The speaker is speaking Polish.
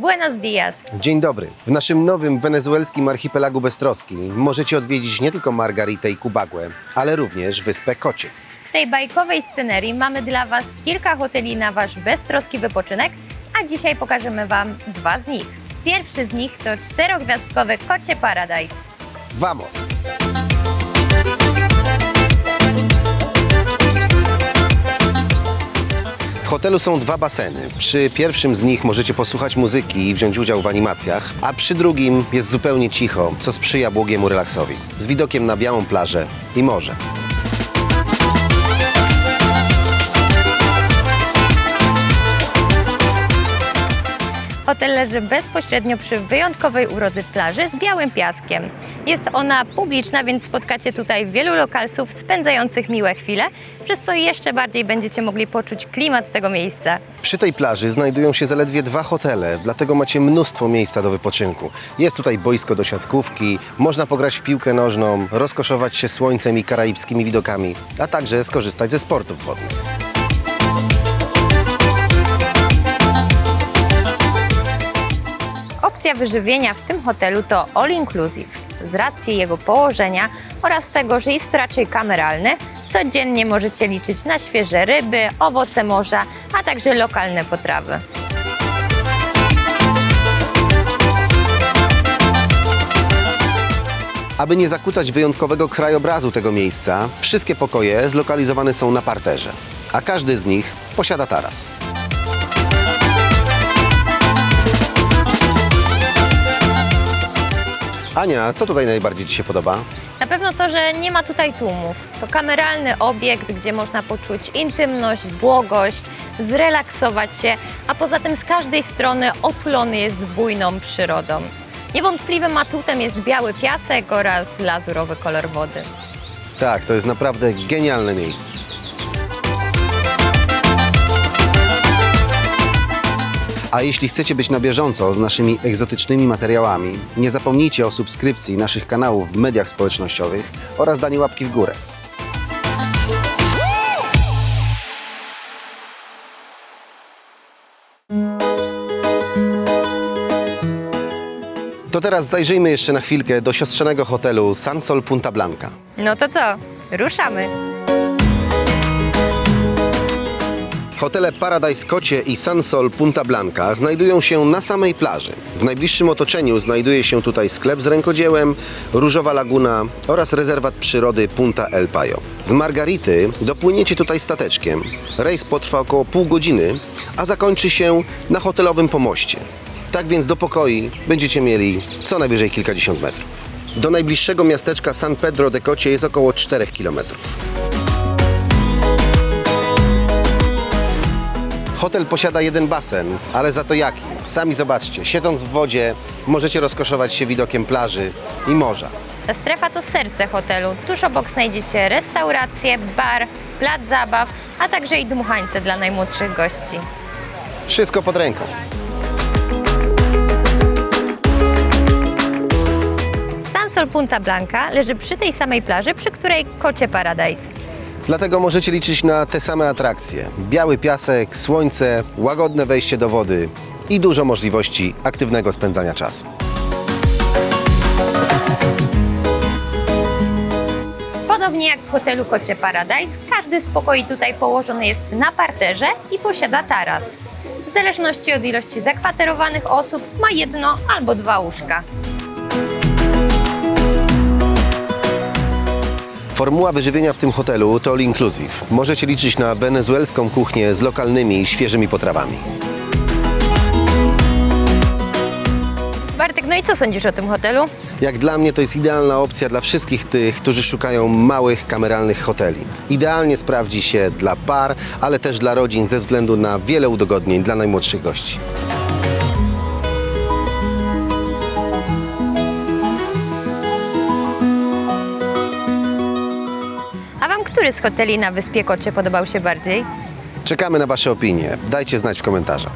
Buenos dias. Dzień dobry. W naszym nowym wenezuelskim archipelagu Beztroski możecie odwiedzić nie tylko Margaritę i Kubagłę, ale również wyspę Kocie. W tej bajkowej scenerii mamy dla Was kilka hoteli na Wasz beztroski wypoczynek, a dzisiaj pokażemy Wam dwa z nich. Pierwszy z nich to czterogwiazdkowe Kocie Paradise. Vamos! Hotelu są dwa baseny. Przy pierwszym z nich możecie posłuchać muzyki i wziąć udział w animacjach, a przy drugim jest zupełnie cicho, co sprzyja błogiemu relaksowi. Z widokiem na białą plażę i morze. Hotel leży bezpośrednio przy wyjątkowej urody plaży z białym piaskiem. Jest ona publiczna, więc spotkacie tutaj wielu lokalsów spędzających miłe chwile, przez co jeszcze bardziej będziecie mogli poczuć klimat tego miejsca. Przy tej plaży znajdują się zaledwie dwa hotele, dlatego macie mnóstwo miejsca do wypoczynku. Jest tutaj boisko do siatkówki, można pograć w piłkę nożną, rozkoszować się słońcem i karaibskimi widokami, a także skorzystać ze sportów wodnych. Opcja wyżywienia w tym hotelu to all inclusive. Z racji jego położenia oraz tego, że jest raczej kameralny, codziennie możecie liczyć na świeże ryby, owoce morza, a także lokalne potrawy. Aby nie zakłócać wyjątkowego krajobrazu tego miejsca, wszystkie pokoje zlokalizowane są na parterze, a każdy z nich posiada taras. Ania, co tutaj najbardziej Ci się podoba? Na pewno to, że nie ma tutaj tłumów. To kameralny obiekt, gdzie można poczuć intymność, błogość, zrelaksować się, a poza tym z każdej strony otulony jest bujną przyrodą. Niewątpliwym atutem jest biały piasek oraz lazurowy kolor wody. Tak, to jest naprawdę genialne miejsce. A jeśli chcecie być na bieżąco z naszymi egzotycznymi materiałami, nie zapomnijcie o subskrypcji naszych kanałów w mediach społecznościowych oraz daniu łapki w górę. To teraz zajrzyjmy jeszcze na chwilkę do siostrzanego hotelu Sansol Punta Blanca. No to co? Ruszamy! Hotele Paradise Kocie i Sansol Punta Blanca znajdują się na samej plaży. W najbliższym otoczeniu znajduje się tutaj sklep z rękodziełem, Różowa Laguna oraz rezerwat przyrody Punta El Payo. Z Margarity dopłyniecie tutaj stateczkiem. Rejs potrwa około pół godziny, a zakończy się na hotelowym pomoście. Tak więc do pokoi będziecie mieli co najwyżej kilkadziesiąt metrów. Do najbliższego miasteczka San Pedro de Cocie jest około 4 kilometrów. Hotel posiada jeden basen, ale za to jaki? Sami zobaczcie. Siedząc w wodzie możecie rozkoszować się widokiem plaży i morza. Ta strefa to serce hotelu. Tuż obok znajdziecie restaurację, bar, plac zabaw, a także i dmuchańce dla najmłodszych gości. Wszystko pod ręką. Sansol Punta Blanca leży przy tej samej plaży, przy której kocie Paradise. Dlatego możecie liczyć na te same atrakcje. Biały piasek, słońce, łagodne wejście do wody i dużo możliwości aktywnego spędzania czasu. Podobnie jak w hotelu Kocie Paradise, każdy z pokoi tutaj położony jest na parterze i posiada taras. W zależności od ilości zakwaterowanych osób ma jedno albo dwa łóżka. Formuła wyżywienia w tym hotelu to all inclusive. Możecie liczyć na wenezuelską kuchnię z lokalnymi, świeżymi potrawami. Bartek, no i co sądzisz o tym hotelu? Jak dla mnie to jest idealna opcja dla wszystkich tych, którzy szukają małych, kameralnych hoteli. Idealnie sprawdzi się dla par, ale też dla rodzin ze względu na wiele udogodnień dla najmłodszych gości. A Wam który z hoteli na Wyspie Kocie podobał się bardziej? Czekamy na Wasze opinie. Dajcie znać w komentarzach.